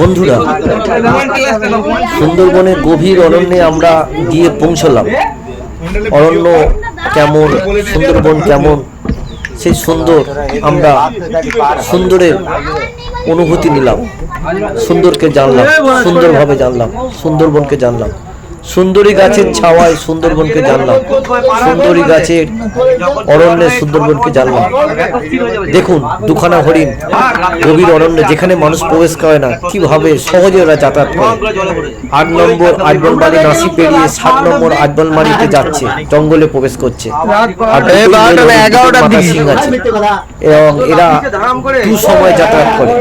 বন্ধুরা, সুন্দরবনের গভীর অরণ্যে আমরা গিয়ে পৌঁছলাম। অরণ্য কেমন, সুন্দরবন কেমন, সেই সুন্দর আমরা সুন্দরের অনুভূতি নিলাম। সুন্দরকে জানলাম, সুন্দরভাবে জানলাম, সুন্দরবনকে জানলাম। সুন্দরী গাছের ছাওয়ায় সুন্দরবনকে জানলাম। সুন্দরী গাছের অরণ্যে সুন্দরবনকে জানলাম। দেখুন দুখানা হরিণ গভীর অরণ্যে যেখানে মানুষ প্রবেশ করে না কীভাবে সহজে ওরা যাতায়াত করে? আট নম্বর আজবলবাড়ি নাসি পেরিয়ে সাত নম্বর আজবলমারিতে যাচ্ছে জঙ্গলে প্রবেশ করছে। আছে। এবং এরা দু সময় যাতায়াত করে।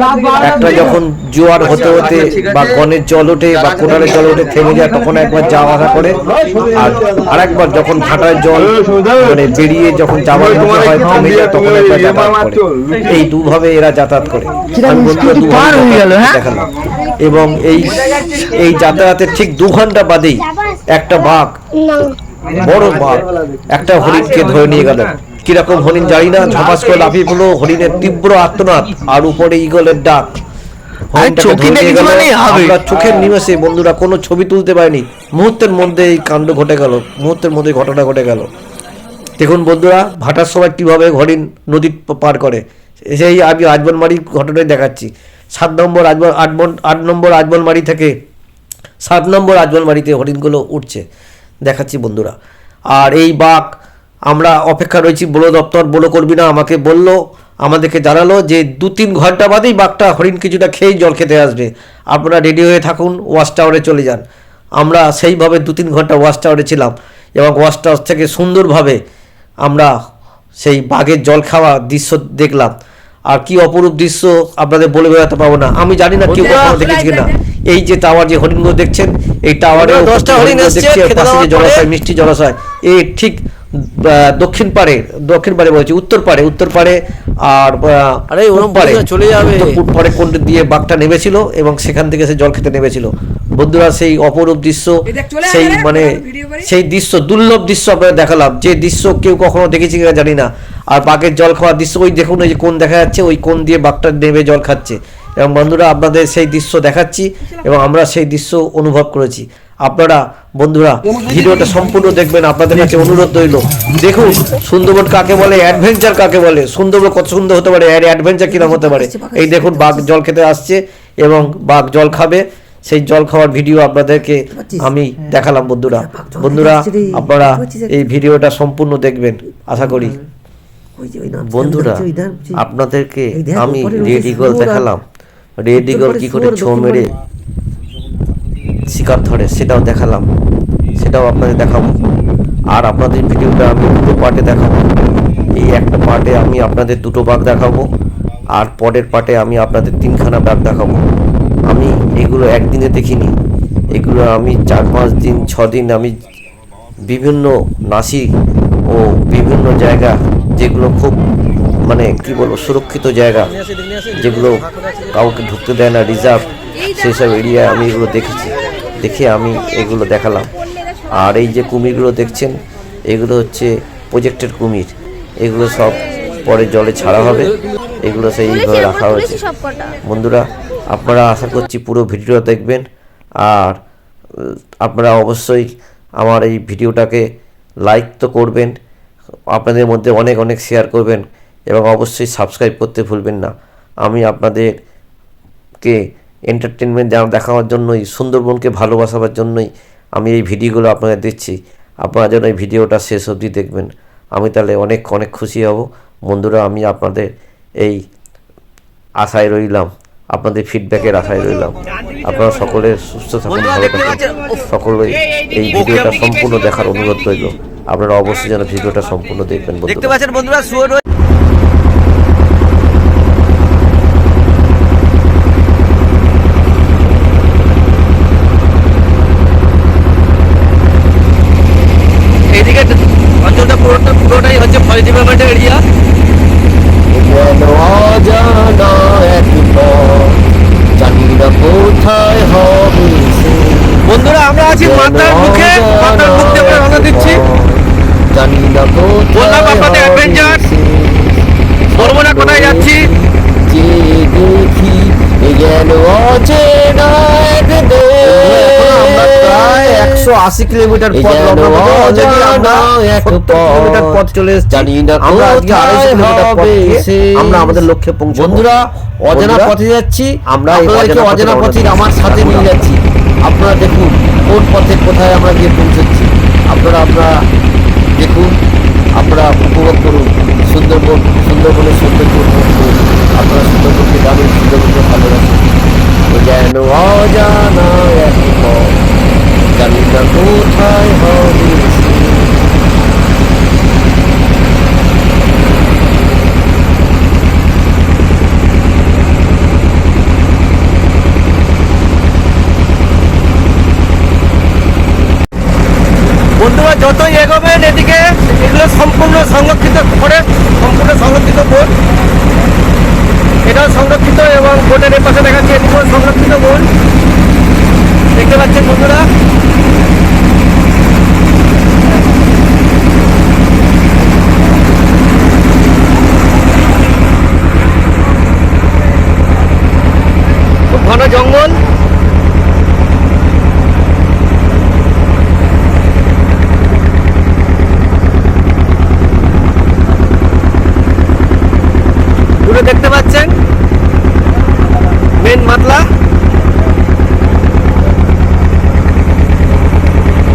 একটা যখন জোয়ার হতে হতে বা গনের জল ওঠে বা কোটারের জল ওঠে থেমে যায় তখন একবার যাওয়া আসা করে। আর আরেকবার যখন ভাটার জল মানে বেরিয়ে যখন যাওয়ার মুখে হয় থেমে যায় তখন একবার যাতায়াত করে। এই দুভাবে এরা যাতায়াত করে। হয়ে? দেখালাম এবং এই এই যাতায়াতের ঠিক দু ঘণ্টা বাদেই একটা বাঘ বড় বাঘ একটা হরিণকে ধরে নিয়ে গেল। কীরকম হরিণ জানি না ঝপাস করে লাফিয়ে পড়ল হরিণের তীব্র আর্তনাদ আর উপরে ইগলের ডাক। চোখের নিমেষে বন্ধুরা কোনো ছবি তুলতে পারিনি। মুহূর্তের মধ্যে এই কাণ্ড ঘটে গেল। মুহূর্তের মধ্যে ঘটনা ঘটে গেল। দেখুন বন্ধুরা ভাটার সময় কীভাবে হরিণ নদী পার করে সেই আমি আজবনমারি ঘটনায় দেখাচ্ছি। সাত নম্বর আজবন আটবন আট নম্বর আজবনমারি থেকে সাত নম্বর আজবলমারিতে হরিণগুলো উঠছে। দেখাচ্ছি বন্ধুরা। আর এই বাঘ আমরা অপেক্ষা রয়েছি বলো দপ্তর বলো করবি না আমাকে বলল আমাদেরকে জানালো যে দু তিন ঘণ্টা বাদেই বাঘটা হরিণ কিছুটা খেয়েই জল খেতে আসবে। আপনারা রেডি হয়ে থাকুন ওয়াশ টাওয়ারে চলে যান। আমরা সেইভাবে দু তিন ঘণ্টা ওয়াশ টাওয়ারে ছিলাম এবং ওয়াশ টাওয়ার থেকে সুন্দরভাবে আমরা সেই বাঘের জল খাওয়া দৃশ্য দেখলাম। আর কি অপরূপ দৃশ্য আপনাদের বলে বেড়াতে পারব না। আমি জানি না কেউ কখনো দেখেছি কিনা। এই যে টাওয়ার যে হরিণগুলো দেখছেন এই টাওয়ারে দশটা হরিণ পাশে যে জলাশয় মিষ্টি জলাশয় এই ঠিক দক্ষিণ পাড়ে দক্ষিণ পাড়ে বলছি উত্তর পাড়ে উত্তর পাড়ে আর আরে ওরম না, চলে যাবে। পাড়ে কোন দিয়ে বাঘটা নেমেছিল এবং সেখান থেকে সে জল খেতে নেমেছিল। বন্ধুরা সেই অপরূপ দৃশ্য সেই মানে সেই দৃশ্য দুর্লভ দৃশ্য আপনাদের দেখালাম। যে দৃশ্য কেউ কখনো দেখেছি কিনা জানি না। আর বাঘের জল খাওয়ার দৃশ্য ওই দেখুন ওই যে কোন দেখা যাচ্ছে ওই কোন দিয়ে বাঘটা নেমে জল খাচ্ছে। এবং বন্ধুরা আপনাদের সেই দৃশ্য দেখাচ্ছি এবং আমরা সেই দৃশ্য অনুভব করেছি। আপনারা বন্ধুরা ভিডিওটা সম্পূর্ণ দেখবেন আপনাদের কাছে অনুরোধ রইল। দেখুন সুন্দরবন কাকে বলে অ্যাডভেঞ্চার কাকে বলে সুন্দরবন কত সুন্দর হতে পারে আর অ্যাডভেঞ্চার কিরম হতে পারে। এই দেখুন বাঘ জল খেতে আসছে এবং বাঘ জল খাবে। সেই জল খাওয়ার ভিডিও আপনাদেরকে আমি দেখালাম বন্ধুরা। বন্ধুরা আপনারা এই ভিডিওটা সম্পূর্ণ দেখবেন আশা করি। বন্ধুরা আপনাদেরকে আমি রেড ইগল দেখালাম। রেড ইগল কি করে ছো মেরে? শিকার ধরে, সেটাও দেখালাম। সেটাও আপনাদের দেখাবো। আর আপনাদের ভিডিওটা আমি দুটো পার্টে দেখাবো। এই একটা পার্টে আমি আপনাদের দুটো বাঘ দেখাবো, আর পরের পার্টে আমি আপনাদের তিনখানা বাঘ দেখাবো। আমি এগুলো একদিনে দেখিনি। এগুলো আমি চার পাঁচ দিন, ছ দিন আমি বিভিন্ন নাসি ও বিভিন্ন জায়গা যেগুলো খুব মানে কি বলব, সুরক্ষিত জায়গা, যেগুলো কাউকে ঢুকতে দেয় না, রিজার্ভ সেই সব এরিয়ায় আমি এগুলো দেখেছি। দেখে আমি এগুলো দেখালাম। আর এই যে কুমিরগুলো দেখছেন এগুলো হচ্ছে প্রজেক্টের কুমির। এগুলো সব পরে জলে ছাড়া হবে। এগুলো সেইভাবে রাখা হয়েছে। বন্ধুরা আপনারা আশা করছি পুরো ভিডিও দেখবেন। আর আপনারা অবশ্যই আমার এই ভিডিওটাকে লাইক তো করবেন। আপনাদের মধ্যে অনেক অনেক শেয়ার করবেন। এবং অবশ্যই সাবস্ক্রাইব করতে ভুলবেন না। আমি আপনাদেরকে এন্টারটেনমেন্ট দেখানোর জন্যই সুন্দরবনকে ভালোবাসাবার জন্যই আমি এই ভিডিওগুলো আপনাদের দিচ্ছি আপনারা যেন এই ভিডিওটা শেষ অবধি দেখবেন আমি তাহলে অনেক অনেক খুশি হব বন্ধুরা আমি আপনাদের এই আশায় রইলাম আপনাদের ফিডব্যাকের আশায় রইলাম আপনারা সকলে সুস্থ থাকুন ভালো থাকুন সকলে এই ভিডিওটা সম্পূর্ণ দেখার অনুরোধ রইল আপনারা অবশ্যই যেন ভিডিওটা সম্পূর্ণ দেখবেন দেখতে পাচ্ছেন বন্ধুরা হচ্ছে ফরেস্ট ডিপার্টমেন্টের এরিয়া কোথায় বন্ধুরা আমরা আছি মাতার মুখে। মাতার মুখ দিয়ে আমরা রওনা দিচ্ছি। জানি না বললাম আপনাদের অ্যাডভেঞ্চার বলব না কোথায় যাচ্ছি? যে দেখি যেন অচেনা এক দেশ একশো আশি কিলোমিটার পথ যেন রওনা করব। Already আমরা অজানা এক 70 কিলোমিটার পথ। পথ চলে এসেছি আমরা আজকে আড়াইশো কিলোমিটার পথ হবে দিয়ে শেষ। আমরা আমাদের লক্ষ্যে বন্ধুরা অজানা পথে যাচ্ছি আমরা অজানা পথে অজানা রওনা পথে দিচ্ছি। আমার সাথে নিয়ে যাচ্ছি আপনারা দেখুন কোন পথে কোথায় আমরা গিয়ে পৌঁছচ্ছি আপনারা আপনারা দেখুন আপনারা উপভোগ করুন সুন্দরবন সুন্দরবনের সৌন্দর্য উপভোগ করুন আপনারা সুন্দরবনকে জানুন সুন্দরবনকে ভালোবাসুন যেন অজানা এক জানি না কোথায় হবে বন্ধুরা, যতই এগোবেন এদিকে, এগুলো সম্পূর্ণ সংরক্ষিত ফরেস্ট সম্পূর্ণ সংরক্ষিত বন এটাও সংরক্ষিত এবং এর পাশে দেখাচ্ছি এদিকেও সংরক্ষিত বন দেখতে পাচ্ছেন বন্ধুরা। খুব ঘন জঙ্গল দূরে দেখতে পাচ্ছেন মেন মাতলা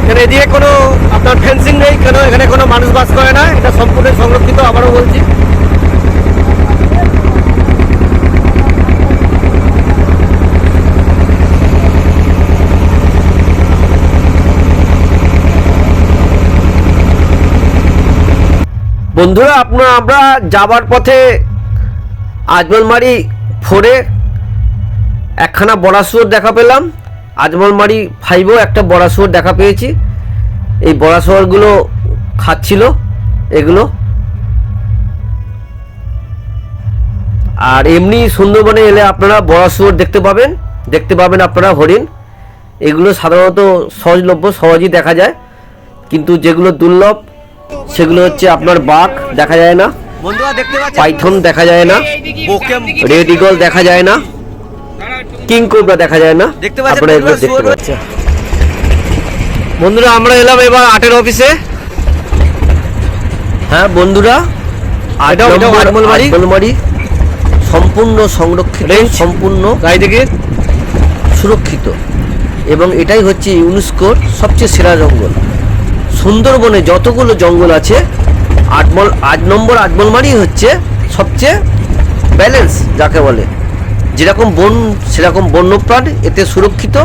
এখানে এদিকে কোনো আপনার ফেন্সিং নেই কেন এখানে কোনো মানুষ বাস করে না, এটা সম্পূর্ণ সংরক্ষিত, আবারও বলছি। বন্ধুরা, আপনারা, আমরা যাবার পথে আজমলমারি ফোরে একখানা বড়া শুয়োর দেখা পেলাম। আজমলমারি ফাইভও একটা বড়া শুয়োর দেখা পেয়েছি। এই বড়া শুয়োরগুলো খাচ্ছিল এগুলো। আর এমনি সুন্দরবনে এলে আপনারা বড় শুয়োর দেখতে পাবেন। দেখতে পাবেন আপনারা হরিণ। এগুলো সাধারণত সহজলভ্য সহজেই দেখা যায়। কিন্তু যেগুলো দুর্লভ সেগুলো হচ্ছে আপনার বাঘ দেখা যায় না। পাইথন দেখা যায় না। রেড ইগল দেখা যায় না। কিং কোবরা দেখা যায় না। আপনারা এগুলো দেখতে পাচ্ছেন। বন্ধুরা আমরা এলাম এবার আটের অফিসে। হ্যাঁ বন্ধুরা সম্পূর্ণ সংরক্ষিত? সম্পূর্ণ গাইদিকে সুরক্ষিত। এবং এটাই হচ্ছে ইউনেস্কোর সবচেয়ে সেরা জঙ্গল। সুন্দরবনে যতগুলো জঙ্গল আছে আটমল আট নম্বর আটমলমারি হচ্ছে সবচেয়ে ব্যালেন্স যাকে বলে। যেরকম বন সেরকম বন্যপ্রাণ এতে সুরক্ষিত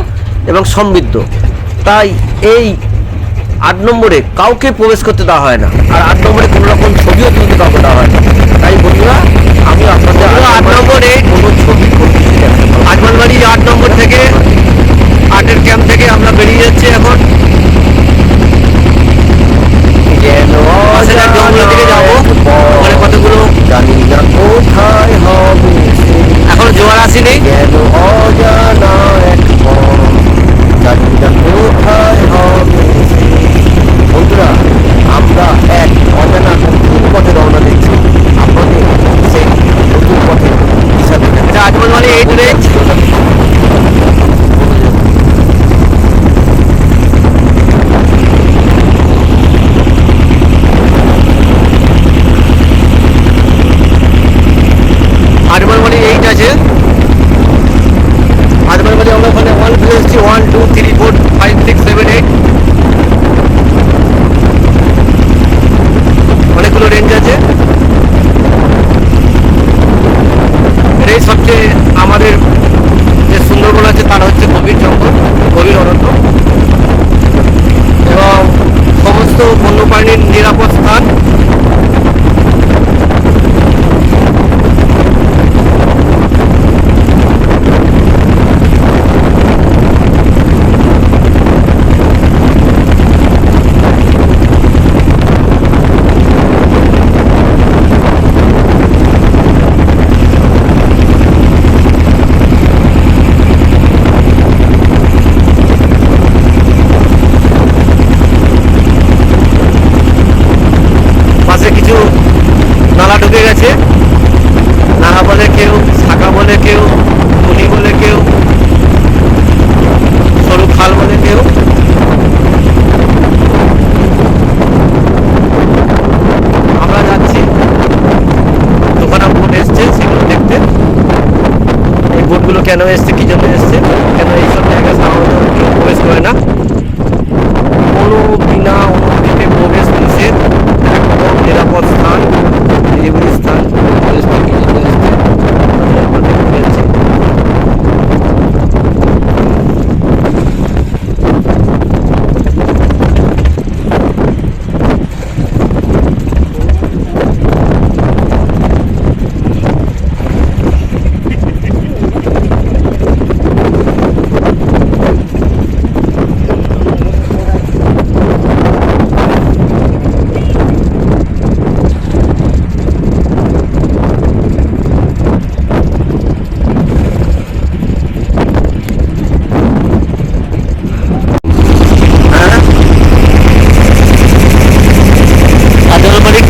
এবং সমৃদ্ধ। তাই এই আট নম্বরে কাউকে প্রবেশ করতে দেওয়া হয় না আর আট নম্বরে কোনো রকম ছবিও তুলতে কাউকে দেওয়া হয় না তাই বন্ধুরা আমি আপনাদের আট নম্বরে কোনো ছবি। আটমালবাড়ি আট নম্বর থেকে আটের ক্যাম্প থেকে আমরা বেরিয়ে যাচ্ছি এখন জঙ্গলের দিকে যাব। ওখানে কতগুলো জানি না কোথায় হবে। এখন জোয়ার আসেনি যেন অজানা এক পথ, জানি না কোথায় হবে সে। বন্ধুরা আমরা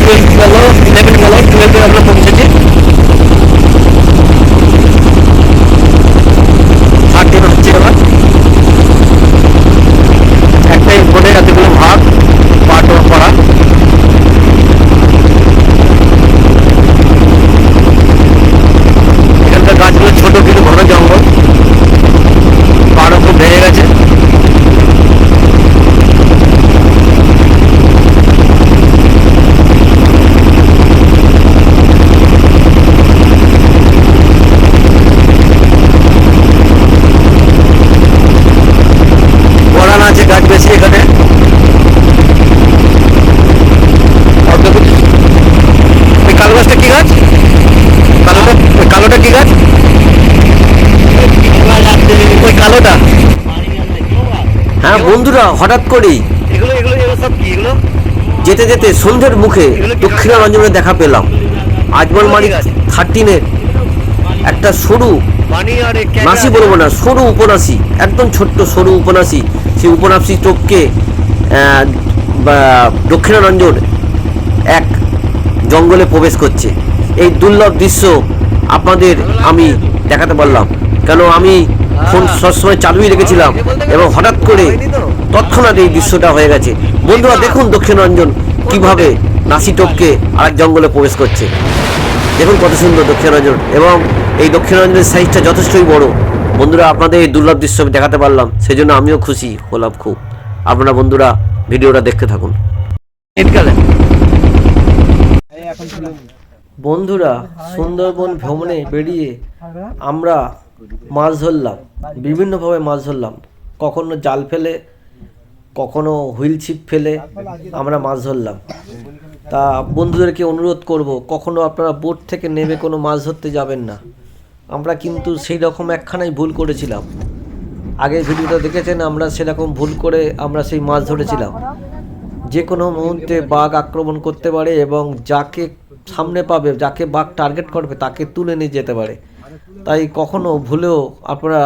টুয়েলভ গেল ইলেভেন গেল টুয়েলভে আমরা পৌঁছেছি থার্টিন হচ্ছে এবার একটাই বোর্ডে এতগুলো ভাগ পার্ট করা এখানকার গাছগুলো ছোট কিন্তু ঘন জঙ্গল পাড়ও খুব ভেঙে গেছে বড়ান আছে গাছ বেশি এখানে অর্ধ কিছু- ওই কালো গাছটা কি গাছ কালোটা ওই কালোটা কি গাছ? ওই কালোটা। হ্যাঁ বন্ধুরা হঠাৎ করেই। এগুলো এগুলো এগুলো সব কি এগুলো? যেতে যেতে সন্ধ্যের মুখে দক্ষিণারঞ্জনে দেখা পেলাম। আজমল মারি থার্টিনের একটা সরু নাসি বলব না সরু উপন্যাসী একদম ছোট্ট সরু উপন্যাসী। সেই উপন্যাসী টোপকে দক্ষিণারঞ্জন এক জঙ্গলে প্রবেশ করছে। এই দুর্লভ দৃশ্য আপনাদের আমি দেখাতে পারলাম। কেন আমি ফোন সবসময় চালুই রেখেছিলাম এবং হঠাৎ করে তৎক্ষণাৎ এই দৃশ্যটা হয়ে গেছে। বন্ধুরা, দেখুন দক্ষিণারঞ্জন কীভাবে নাসি টোপকে আরেক জঙ্গলে প্রবেশ করছে। দেখুন কত সুন্দর দক্ষিণারঞ্জন এবং এই দক্ষিণারঞ্জনের সাইজটা যথেষ্টই বড়। বন্ধুরা, আপনাদের এই দুর্লভ দৃশ্য দেখাতে পারলাম সেই জন্য আমিও খুশি, হলাম খুব। আপনারা বন্ধুরা, ভিডিওটা দেখতে থাকুন। শীতকালে। বন্ধুরা, সুন্দরবন ভ্রমণে বেরিয়ে আমরা মাছ ধরলাম, বিভিন্নভাবে মাছ ধরলাম। কখনো জাল ফেলে, কখনো হুইল ছিপ ফেলে আমরা মাছ ধরলাম। তা বন্ধুদেরকে অনুরোধ করব, কখনো আপনারা বোট থেকে নেমে কোনো মাছ ধরতে যাবেন না। আমরা কিন্তু সেই রকম একখানাই ভুল করেছিলাম। আগের ভিডিওটা দেখেছেন, আমরা সেরকম ভুল করে আমরা সেই মাছ ধরেছিলাম। যে কোনো মুহূর্তে বাঘ আক্রমণ করতে পারে এবং যাকে সামনে পাবে যাকে বাঘ টার্গেট করবে তাকে তুলে নিয়ে যেতে পারে। তাই কখনো ভুলেও আপনারা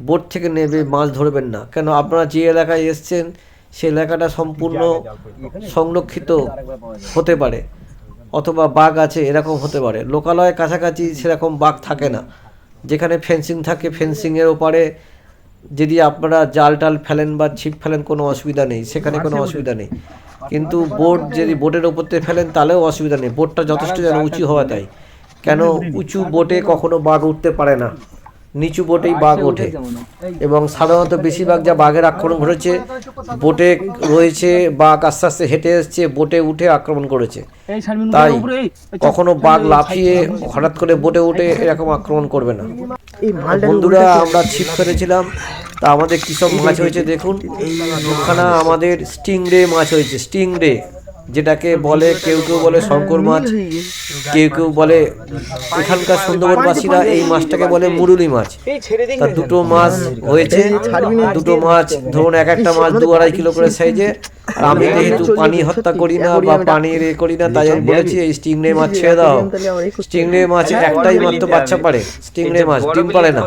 বোট থেকে নেবে মাছ ধরবেন না। কেন? আপনারা যে এলাকায় এসছেন সে এলাকাটা সম্পূর্ণ সংরক্ষিত হতে পারে। অথবা বাঘ আছে এরকম হতে পারে। লোকালয়ের কাছাকাছি সেরকম বাঘ থাকে না। যেখানে ফেন্সিং থাকে ফেন্সিংয়ের ওপারে যদি আপনারা জাল টাল ফেলেন বা ছিপ ফেলেন কোনো অসুবিধা নেই। সেখানে কোনো অসুবিধা নেই। কিন্তু বোর্ড যদি বোটের ওপর থেকে ফেলেন, তাহলেও অসুবিধা নেই। বোটটা যথেষ্ট যেন উঁচু হওয়া তাই। কেন উঁচু বোটে কখনো বাঘ উঠতে পারে না। নিচু বোটেই বাঘ ওঠে। এবং সাধারণত বেশিরভাগ যা বাঘের আক্রমণ ঘটেছে বোটে রয়েছে বাঘ আস্তে আস্তে হেঁটে এসছে বোটে উঠে আক্রমণ করেছে। তাই কখনো বাঘ লাফিয়ে হঠাৎ করে বোটে উঠে এরকম আক্রমণ করবে না। বন্ধুরা আমরা ছিপ ফেলেছিলাম তা আমাদের কী সব মাছ হয়েছে দেখুন। দুখানা আমাদের স্টিং রে মাছ হয়েছে স্টিংরে। যেটাকে বলে, কেউ কেউ বলে শঙ্কর মাছ, কেউ কেউ বলে এখানকার সুন্দরবনবাসীরা এই মাছটাকে বলে মুরুলি মাছ। তা দুটো মাছ হয়েছে, দুটো মাছ, ধরুন এক একটা মাছ দু আড়াই কিলো করে সাইজে, আর আমি যেহেতু পানি হত্যা করি না বা পানির এ করি না, তাই আমি বলেছি এই স্টিংরে মাছ ছেড়ে দাও। স্টিংরে মাছ একটাই মাত্র বাচ্চা পারে স্টিংরে মাছ, ডিম পারে না।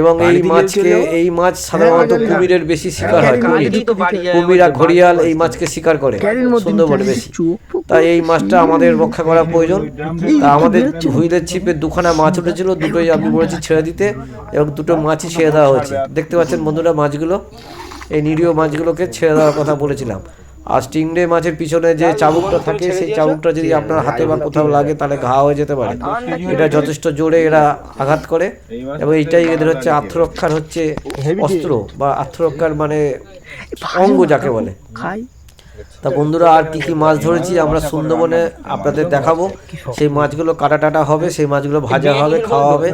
এবং এই মাছকে, এই মাছ সাধারণত কুমিরের বেশি শিকার হয়, কুমির। কুমির ঘড়িয়াল এই মাছকে শিকার করে, সুন্দরবনে বেশি তাই এই মাছটা আমাদের রক্ষা করা প্রয়োজন। তা আমাদের হুইলের ছিপে দুখানা মাছ উঠেছিল, দুটোই আমি বলেছি ছেড়ে দিতে, এবং দুটো মাছই ছেড়ে দেওয়া হয়েছে। দেখতে পাচ্ছেন বন্ধুরা মাছগুলো, এই নিরীহ মাছগুলোকে ছেড়ে দেওয়ার কথা বলেছিলাম। আর স্টিংরে মাছের পিছনে যে চাবুকটা থাকে, সেই চাবুকটা যদি আপনার হাতে বা কোথাও লাগে, তাহলে ঘা হয়ে যেতে পারে। এটা যথেষ্ট জোরে এরা আঘাত করে, এবং এইটাই এদের হচ্ছে আত্মরক্ষার হচ্ছে অস্ত্র, বা আত্মরক্ষার মানে অঙ্গ যাকে বলে। তা বন্ধুরা আর কি কি মাছ ধরেছি আমরা সুন্দরবনে আপনাদের দেখাবো। সেই মাছগুলো কাটা টাটা হবে সেই মাছগুলো ভাজা হবে খাওয়া হবে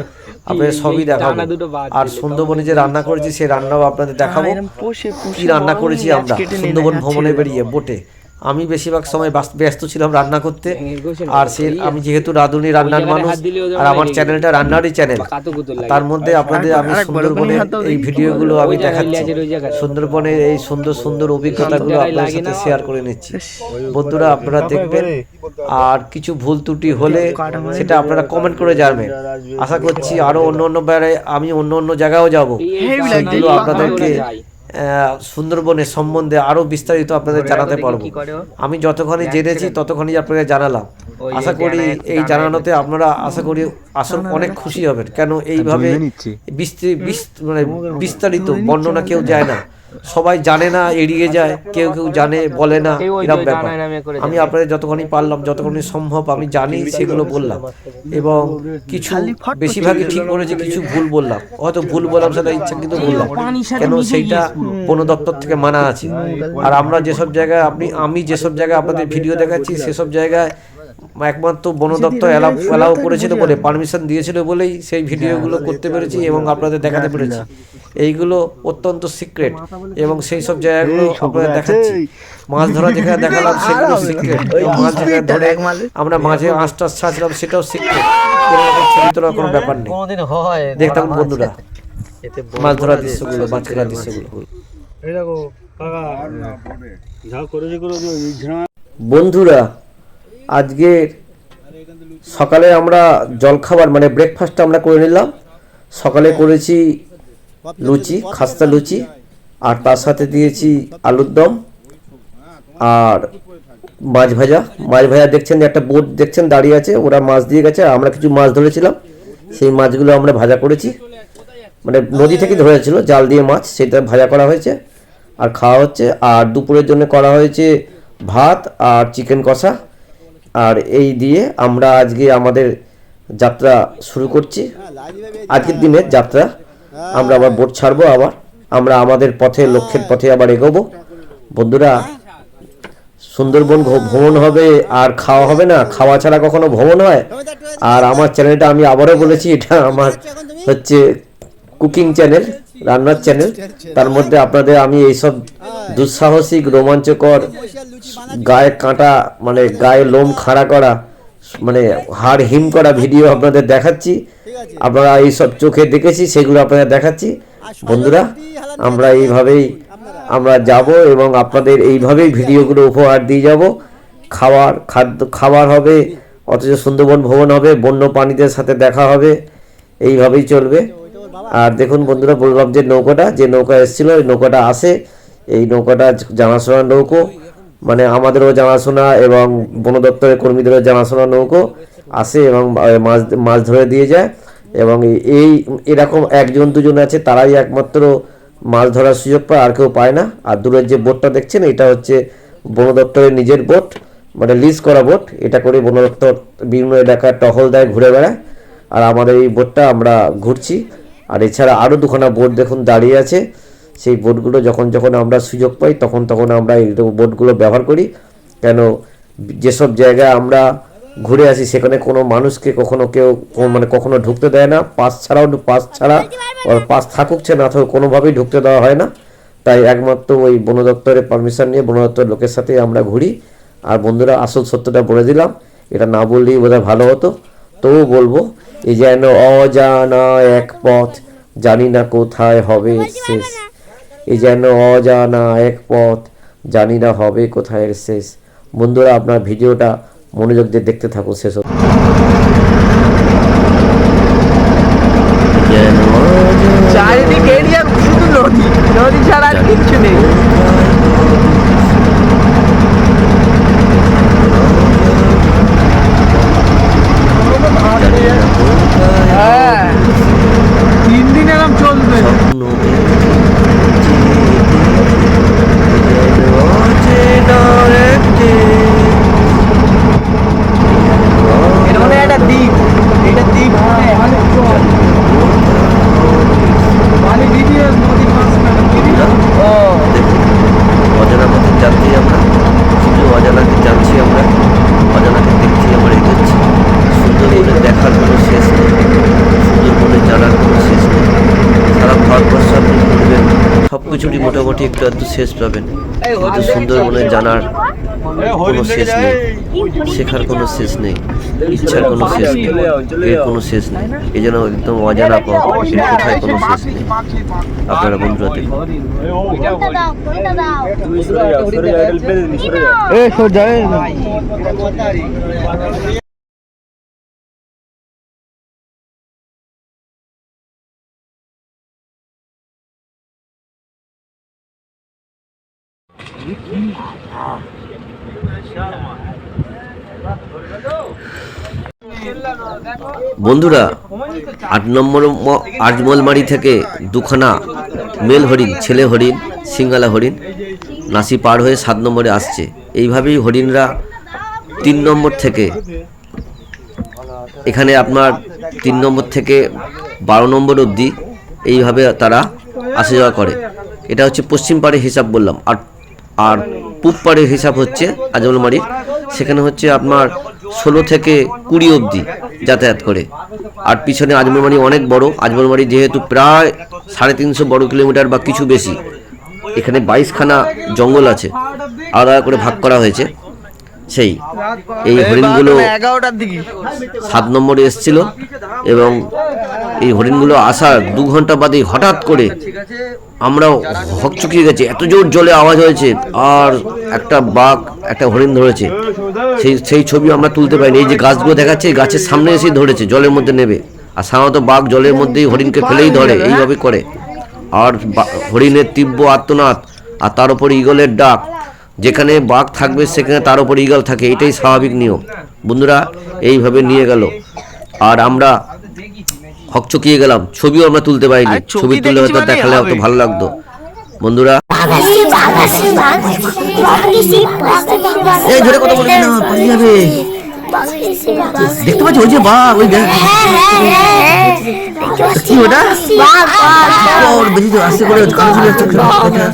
আপনাদের সবই দেখাবো। আর সুন্দরবনে যে রান্না করেছি সেই রান্নাও আপনাদের দেখাবো। কি রান্না করেছি আমরা? সুন্দরবন ভ্রমণে বেরিয়ে বোটে। আমি বেশিরভাগ সময় ব্যস্ত ছিলাম রান্না করতে। আর সে আমি যেহেতু রাঁধুনি রান্নার মানুষ আর আমার চ্যানেলটা রান্নারই চ্যানেল। তার মধ্যে আপনাদের আমি সুন্দরবনের এই ভিডিওগুলো আমি দেখাচ্ছি। সুন্দরবনের এই সুন্দর সুন্দর অভিজ্ঞতাগুলো আপনাদের সাথে শেয়ার করে নিচ্ছি। বন্ধুরা আপনারা দেখবেন আর কিছু ভুল ত্রুটি হলে সেটা আপনারা কমেন্ট করে জানবেন। আশা করছি আরও অন্য অন্য বেড়ায় আমি অন্য অন্য জায়গাও যাব। সেগুলো আপনাদেরকে সুন্দরবনের সম্বন্ধে আরও বিস্তারিত আপনাদের জানাতে পারব। আমি যতখানি জেনেছি ততক্ষণই আপনাকে জানালাম। আশা করি এই জানানোতে আপনারা আশা করি আসল অনেক খুশি হবেন। কেন এইভাবে মানে বিস্তারিত বর্ণনা কেউ যায় না। সবাই জানে না এড়িয়ে যায় কেউ কেউ জানে বলে না এরকম ব্যাপার। আমি আপনাদের যতখানি পারলাম যতখানি সম্ভব আমি জানি সেগুলো বললাম। এবং কিছু বেশিরভাগই ঠিক করেছি কিছু ভুল বললাম। হয়তো ভুল বললাম সেটা ইচ্ছাকৃত বললাম। কেন সেইটা বন দপ্তর থেকে মানা আছে। আর আমরা যেসব জায়গায় আপনি আমি যেসব জায়গায় আপনাদের ভিডিও দেখাচ্ছি সেসব জায়গায় একমাত্র বন দপ্তর অ্যালাউ অ্যালাউ করেছিল বলে পারমিশন দিয়েছিল বলেই সেই ভিডিওগুলো করতে পেরেছি এবং আপনাদের দেখাতে পেরেছি। এইগুলো অত্যন্ত সিক্রেট এবং সেই সব জায়গাগুলো আপনাদের দেখাচ্ছি। মাছ ধরা যেখানে দেখালাম সেগুলো সিক্রেট মাছ যেখানে ধরে আমরা মাঝে আঁশটা ছাড়ছিলাম সেটাও সিক্রেট কোনো ছবি তোলার কোনো ব্যাপার নেই। কোনোদিন হয় দেখতে থাকুন বন্ধুরা। মাছ ধরার দৃশ্যগুলো মাছ ধরার দৃশ্যগুলো। বন্ধুরা আজকের সকালে আমরা জলখাবার মানে ব্রেকফাস্ট আমরা করে নিলাম। সকালে করেছি লুচি, খাস্তা লুচি, আর তার সাথে দিয়েছি আলুর দম আর মাছ ভাজা। মাছ ভাজা দেখছেন একটা বোট দেখছেন দাঁড়িয়ে আছে, ওরা মাছ দিয়ে গেছে, আর আমরা কিছু মাছ ধরেছিলাম। সেই মাছগুলো আমরা ভাজা করেছি। মানে নদী থেকে ধরেছিল, জাল দিয়ে মাছ, সেটা ভাজা করা হয়েছে আর খাওয়া হচ্ছে। আর দুপুরের জন্য করা হয়েছে ভাত আর চিকেন কষা। আর এই দিয়ে আমরা আজকে আমাদের যাত্রা শুরু করছি। আজকের দিনের যাত্রা। আমরা আবার বোট ছাড়বো আবার। আমরা আমাদের পথে, লক্ষ্যের পথে আবার এগোবো। বন্ধুরা, সুন্দরবন ভ্রমণ হবে আর খাওয়া হবে না। খাওয়া ছাড়া কখনো ভ্রমণ হয়। আর আমার চ্যানেলটা আমি আবারও বলেছি, এটা আমার হচ্ছে কুকিং চ্যানেল। রান্নার চ্যানেল তার মধ্যে আপনাদের আমি এইসব দুঃসাহসিক, রোমাঞ্চকর, গায়ে কাঁটা মানে গায়ে লোম খাড়া করা মানে হাড় হিম করা ভিডিও আপনাদের দেখাচ্ছি। আপনারা এইসব চোখে দেখেছি, সেগুলো আপনাদের দেখাচ্ছি। বন্ধুরা, আমরা এইভাবেই আমরা যাব এবং আপনাদের এইভাবেই ভিডিওগুলো উপহার দিয়ে যাব। খাওয়ার, খাদ্য, খাবার হবে, অথচ সুন্দরবন ভ্রমণ হবে, বন্য প্রাণীদের সাথে দেখা হবে। এইভাবেই চলবে। আর দেখুন বন্ধুরা, বললাম যে নৌকাটা, যে নৌকা এসেছিল ওই নৌকাটা আসে এই নৌকাটা জানাশোনা নৌকো মানে আমাদেরও জানাশোনা এবং বন দপ্তরের কর্মীদেরও জানাশোনা নৌকো আসে এবং মাছ মাছ ধরে দিয়ে যায়। এবং এই- এরকম একজন দুজন আছে, তারাই একমাত্র মাছ ধরার সুযোগ পায়, আর কেউ পায় না। আর দূরের যে বোটটা দেখছেন, এটা হচ্ছে বন দপ্তরের নিজের বোট মানে লিজ করা বোট। এটা করে বন দপ্তর বিভিন্ন এলাকায় টহল দেয়, ঘুরে বেড়ায়। আর আমাদের এই বোটটা আমরা ঘুরছি। আর এছাড়া আরও দুখানা বোট দেখুন দাঁড়িয়ে আছে। সেই বোটগুলো যখন যখন আমরা সুযোগ পাই, তখন তখন আমরা এই বোটগুলো ব্যবহার করি। কেন, যেসব জায়গায় আমরা ঘুরে আসি, সেখানে কোনো মানুষকে কখনো কেউ মানে কখনো ঢুকতে দেয় না। পাস ছাড়াও পাস ছাড়া ওর পাস থাকুক সে, না থাকুক, কোনোভাবেই ঢুকতে দেওয়া হয় না। তাই একমাত্র ওই বন দপ্তরের পারমিশন নিয়ে বন দপ্তরের লোকের সাথেই আমরা ঘুরি। আর বন্ধুরা, আসল সত্যটা বলে দিলাম। এটা না বললেই বোধহয় ভালো হতো। তবুও বলব এই যেন অজানা এক পথ, জানি না কোথায় হবে শেষ। এ যেন অজানা এক পথ, জানি না হবে কোথায় শেষ। বন্ধুরা, আপনার ভিডিওটা মনোযোগ দিয়ে দেখতে থাকুন শেষ অবধি। যেন অজানা চারিদিক এরিয়া শুধু নদী নদী ছাড়া আর কিচ্ছু নেই হ্যাঁ তিন দিন এরকম চলবে অচেনা কিছুরই মোটামুটি একটু আধটু শেষ পাবেন। কিন্তু সুন্দরবনে জানার কোনো শেষ নেই। শেখার কোনো শেষ নেই। ইচ্ছার কোনো শেষ নেই। এর কোনো শেষ নেই। এই জন্য একদম অজানা পথ। এর কোথায় কোনো শেষ নেই। আপনারা বন্ধুরা দেখুন। কোনটা দাও কোনটা দাও এ সর যায় বন্ধুরা, আট নম্বর আজমলমারি থেকে দুখানা মেল হরিণ, ছেলে হরিণ, সিঙ্গালা হরিণ নাসি পার হয়ে সাত নম্বরে আসছে। এইভাবেই হরিণরা তিন নম্বর থেকে এখানে আপনার তিন নম্বর থেকে বারো নম্বর অবধি এইভাবে তারা আসা যাওয়া করে। এটা হচ্ছে পশ্চিম পাড়ে হিসাব বললাম। আর আর পূব হিসাব হচ্ছে আজমলমারির সেখানে হচ্ছে আপনার ষোলো থেকে কুড়ি অবধি যাতায়াত করে। আর পিছনে আজমলমারি অনেক বড়। আজমলমারি যেহেতু প্রায় সাড়ে তিনশো বড় কিলোমিটার বা কিছু বেশি এখানে বাইশখানা জঙ্গল আছে। আলাদা করে ভাগ করা হয়েছে। সেই এই হরিণগুলো সাত নম্বরে এসছিল এবং এই হরিণগুলো আসার দু ঘণ্টা বাদে হঠাৎ করে আমরা হকচকিয়ে গেছি। এত জোর জলে আওয়াজ হয়েছে, আর একটা বাঘ, একটা হরিণ ধরেছে। সেই সেই ছবি আমরা তুলতে পারিনি। এই যে গাছগুলো দেখাচ্ছে গাছের সামনে এসেই ধরেছে, জলের মধ্যে নেবে। আর সাধারণত বাঘ জলের মধ্যেই হরিণকে ফেলেই ধরে, এইভাবে করে। আর হরিণের তীব্র আত্মনাদ আর তার উপর ঈগলের ডাক। যেখানে বাঘ থাকবে, সেখানে তার উপর ঈগল থাকে। এটাই স্বাভাবিক নিয়ম। বন্ধুরা, এইভাবে নিয়ে গেল। আর আমরা হকচকিয়ে গেলাম ছবিও আমরা তুলতে পারিনি ছবি তুলে হয়তো দেখালে হয়তো ভালো লাগতো বন্ধুরা এই ধরে কথা বলবি না পালিয়ে যাবে 내또 맞지 오지 마. 왜 내? 이거다? 와, 우리 문제 왔어. 그래. 강수야 좀 그래.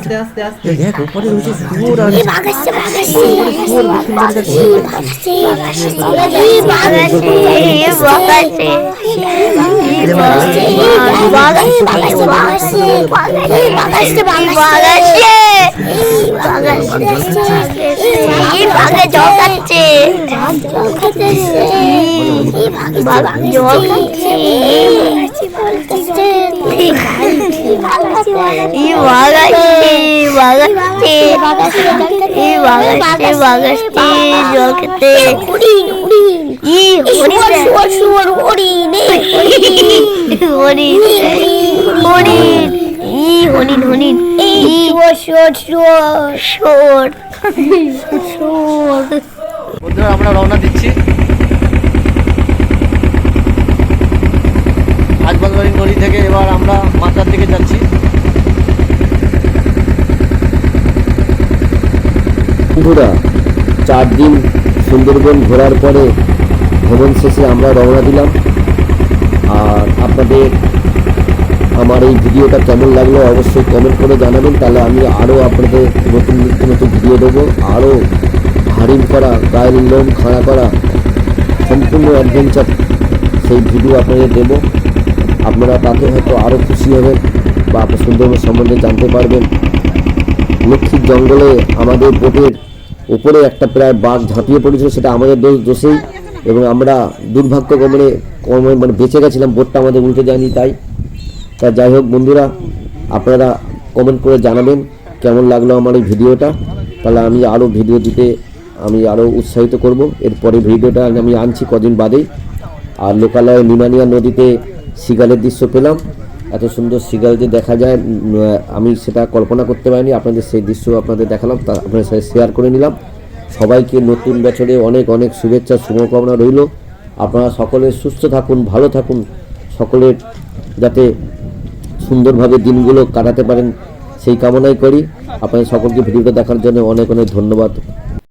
그래. 그래. 얘 그거 버리는 거지. 누구라는 이 마가씨 마가씨 마가씨 마가씨 마가씨 이 마가씨 이 마가씨 이 마가씨 이 마가씨 마가씨 마가씨 이 마가씨 마가씨 마가씨 이 마가씨 이 마가씨 저같이 হরিণ হরিণ শোর শোর শোর শোর বন্ধুরা, আমরা রওনা দিচ্ছি। হাজবাদবাড়ি নদী থেকে এবার আমরা মাথার দিকে যাচ্ছি। বন্ধুরা, চার দিন সুন্দরবন ঘোরার পরে ভ্রমণ শেষে আমরা রওনা দিলাম। আর আপনাদের আমার এই ভিডিওটা কেমন লাগল অবশ্যই কমেন্ট করে জানাবেন। তাহলে আমি আরও আপনাদের নতুন নতুন ভিডিও দেবো। আরও হারিম করা, গায়ের লোম, খাড়া করা, সম্পূর্ণ অ্যাডভেঞ্চার সেই ভিডিও আপনাদের দেবো। আপনারা তাতে হয়তো আরও খুশি হবেন বা আপনার সুন্দরবন সম্বন্ধে জানতে পারবেন। লক্ষ্মীর জঙ্গলে আমাদের বোটের উপরে একটা প্রায় বাঘ ঝাঁপিয়ে পড়েছিল, সেটা আমাদের দোষ দোষেই এবং আমরা দুর্ভাগ্য ক্রমে ক্রমে মানে বেঁচে গেছিলাম, বোটটা আমাদের উল্টে যায়নি তাই। তা যাই হোক বন্ধুরা, আপনারা কমেন্ট করে জানাবেন কেমন লাগল আমার এই ভিডিওটা তাহলে আমি আরও ভিডিও দিতে আমি আরও উৎসাহিত করব। এরপরে ভিডিওটা আমি আনছি কদিন বাদেই। আর লোকালয়ে নিমানিয়া নদীতে সিগালের দৃশ্য পেলাম। এত সুন্দর সিগাল যে দেখা যায় আমি সেটা কল্পনা করতে পারিনি। আপনাদের সেই দৃশ্য আপনাদের দেখালাম, তা আপনাদের সাথে শেয়ার করে নিলাম। সবাইকে নতুন বছরে অনেক অনেক শুভেচ্ছা, শুভকামনা রইল। আপনারা সকলে সুস্থ থাকুন, ভালো থাকুন। সকলের যাতে সুন্দরভাবে দিনগুলো কাটাতে পারেন, সেই কামনাই করি। আপনাদের সকলকে ভিডিওটা দেখার জন্য অনেক অনেক ধন্যবাদ।